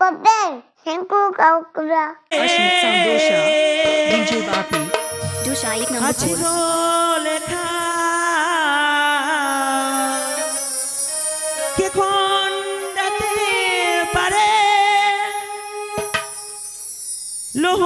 করবেন। Thank you কাকুরা। অসমিত সন্দোষা DJ বাপি। দুশা এক নম্বর লেখা কে কোন ডাকতে পারে? লোহ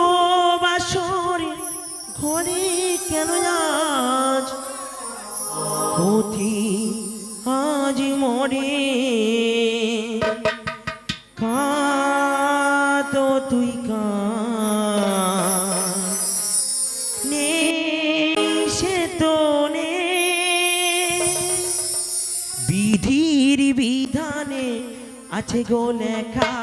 গো লেখা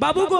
Babuco,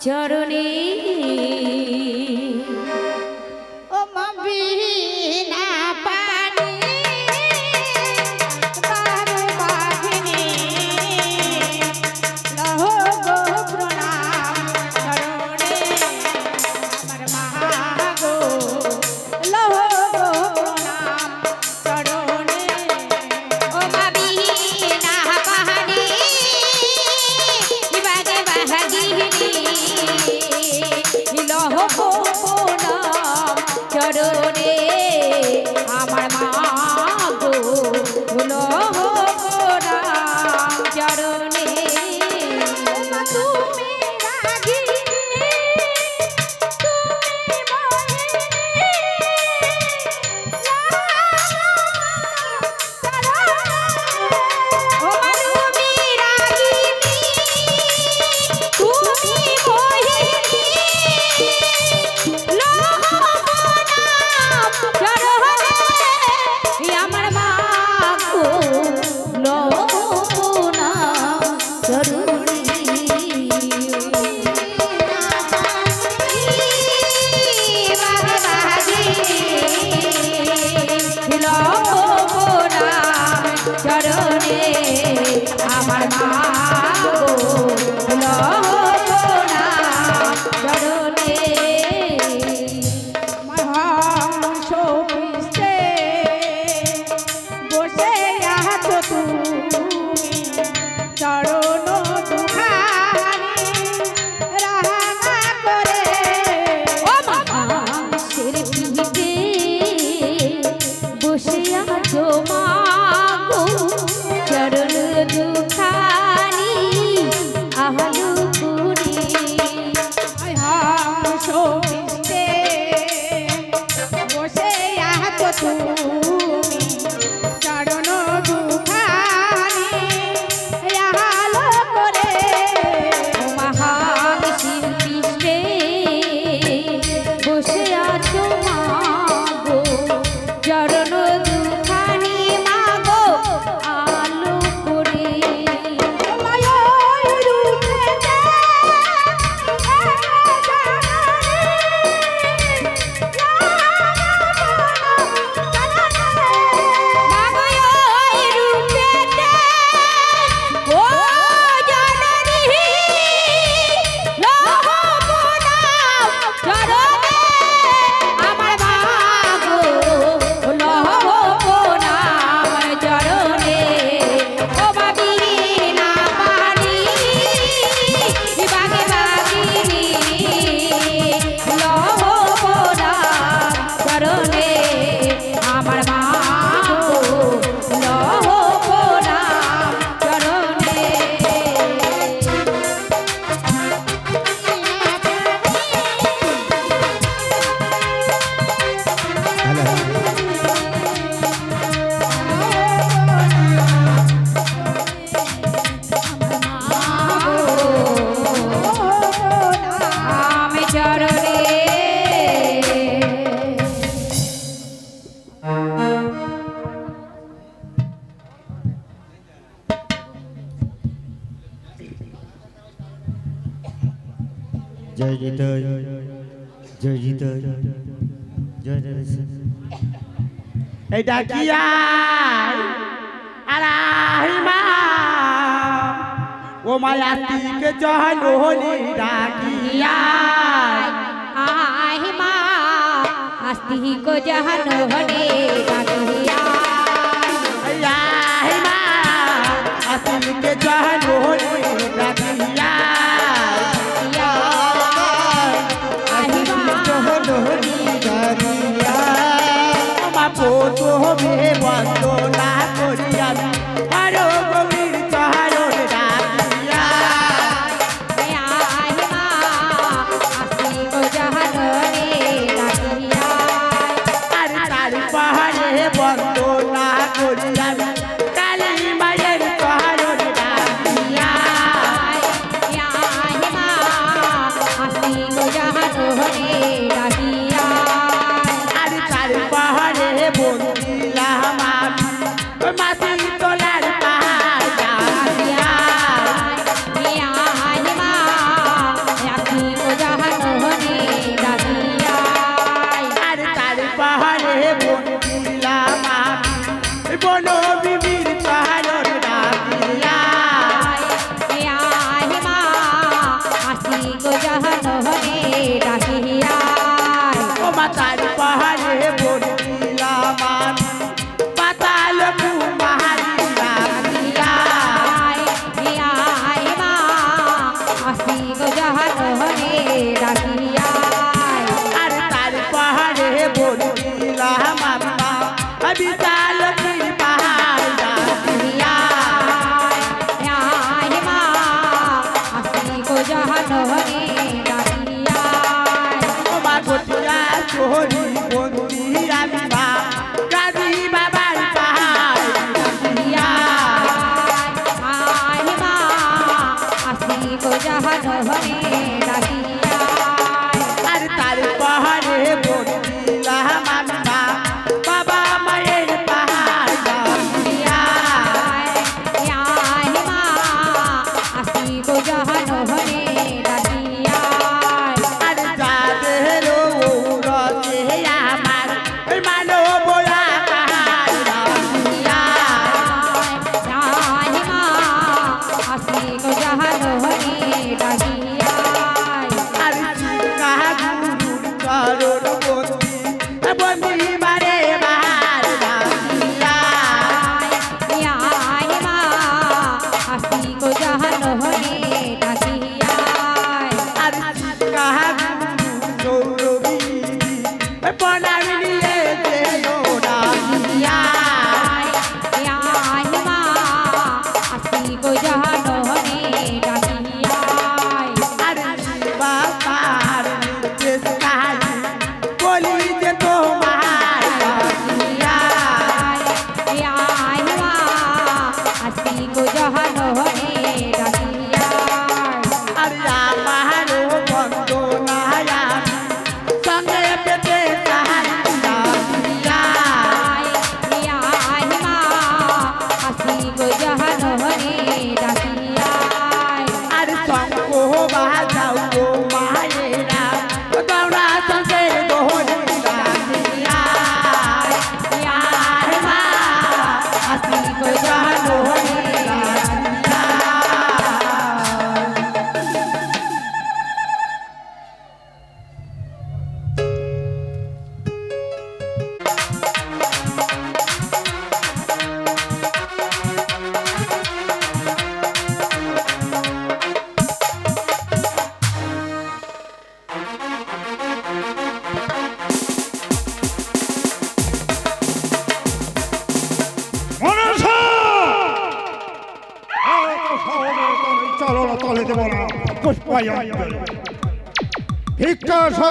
চরণী চরণে আমার মা এটা কি আরাই মা ও মায়া টিকে জহলি ডাকিয়া আহ মা আস্তি কো জহন হলে ডাকিয়া আহ মা আস্তি কে জহন one day.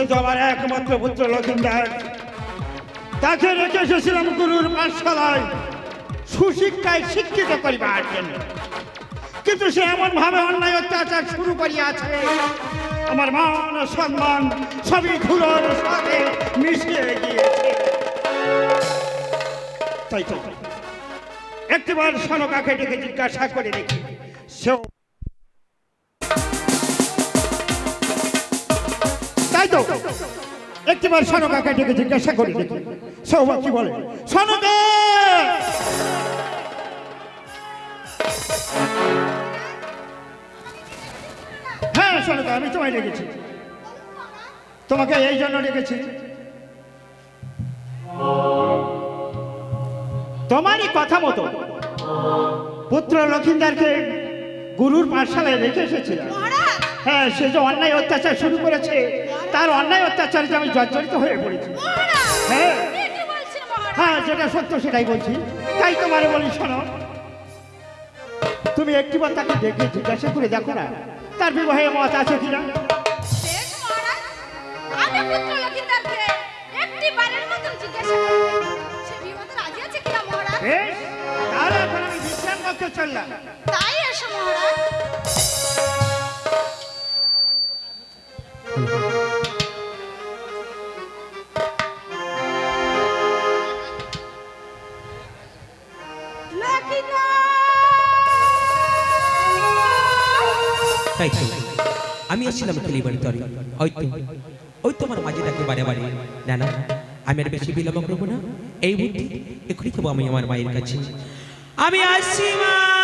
কিন্তু আমার একমাত্র পুত্র লক্ষিণদার তাকে রেখে এসেছিলাম গুরুর পাঠশালায়, সুশিক্ষায় শিক্ষিত করিবার জন্য। কিন্তু সে এমন ভাবে অন্যায় অত্যাচার শুরু করিয়াছে। আমার মান সম্মান সবই ঘুরোর সাথে মিশিয়ে গিয়েছে। তাই তো, একটিবার সনকাকে ডেকে জিজ্ঞাসা করে দেখি, সেও তাই তো? একটিবার সনকাকে ডেকে জিজ্ঞাসা করে দেখি। সেও বা কি বলে? সনকে! হ্যাঁ সনকা আমি তোমায় ডেকেছি। তোমাকে এই জন্য ডেকেছি। তোমারই কথা মতো পুত্র লক্ষিন্দারকে গুরুর পাঠশালায় রেখে এসেছিলাম। হ্যাঁ সে যে অন্যায় অত্যাচার শুরু করেছে তার অন্যায় অত্যাচারে আমি জর্জরিত হয়ে পড়েছি। হ্যাঁ। হ্যাঁ যেটা সত্য সেটাই বলছি। তাই তোমারে বলি শোনো। তুমি একটিবার তাকে ডেকে জিজ্ঞাসা করে দেখো না তার বিবাহে মত আছে কিনা। বেশ তাহলে এখন আমি বিশ্রাম করতে চললাম। তাই এসো মহারাজ। তাই তো আমি আসছিলাম খেলিবার তরে। হয়তো ওই তোমার মাঝে ডাকে বারে বারে। না না, আমি আর বেশি বিলম্ব করব না। এই বুদ্ধি, এখনই খাব আমি আমার মায়ের কাছে। আমি আসছি মা!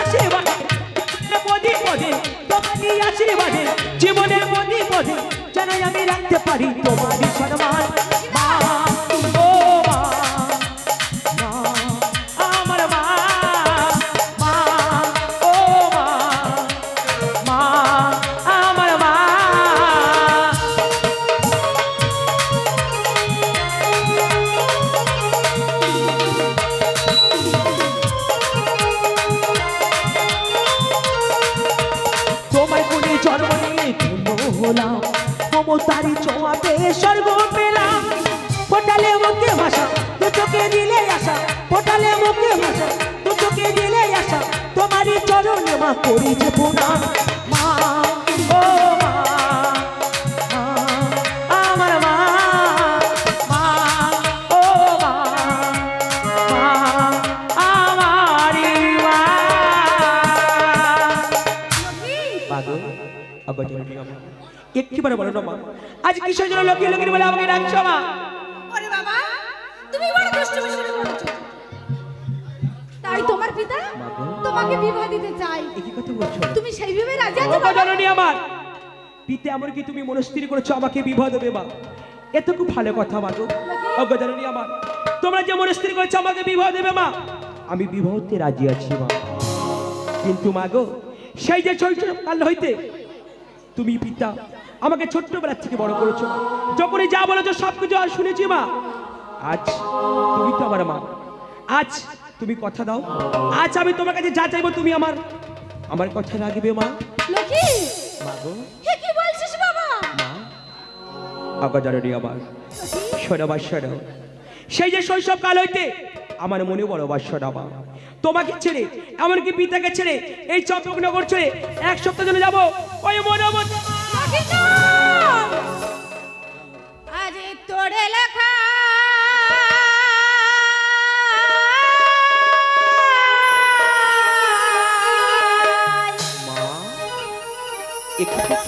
আশীর্বাদে পদে পদে তোমারই আশীর্বাদে জীবনের পদে পদে যেন আমি রাখতে পারি করি যে মা ও মা আমার মা মা ও মা মা আমারি মা। পাগল অগজননী আমার একটিবারে বলো না মা। আজ কিসের জন্য লোকে লোকের বলে আমাকে ডাকছো মা? ওরে বাবা তুমি বড় দুষ্টুমি শুরু করেছ। তাই তোমার পিতা তোমাকে বিবাহ দিতে চাই। একই কথা বলছো? তুমি সেই বিবাহে রাজি আছো বাবা? আমার। পিতে আমার কি তুমি মনস্থির করেছ আমাকে বিবাহ দেবে মা এত খুব ভালো কথা মা গো অগজননী আমার। তোমরা যে মনস্থির করেছ আমাকে বিবাহ দেবে মা? আমি বিবাহতে রাজি আছি মা। কিন্তু মা গো সেই যে শৈশবকাল হইতে তুমি পিতা আমাকে ছোট্টবেলার থেকে বড় করেছ। যখনই যা বলেছ সব কিছু আর শুনেছি মা। আজ তুমি তো আমার মা। আজ তুমি কথা দাও। আজ আমি তোমার কাছে যা চাইব তুমি আমার। আমার কথা রাখবে মা? লক্ষ্মী! মা গো? কি বলছিস বাবা? মা? আমার। শোনো সেই যে শৈশব কাল হইতে আমার মনে বড় বাসনা মা। তোমাকে ছেড়ে এমনকি পিতাকে ছেড়ে এই চম্পকনগর ছেড়ে এক সপ্তাহ জন্য যাব ওই মনে মনে আজ তোরে লেখা একটু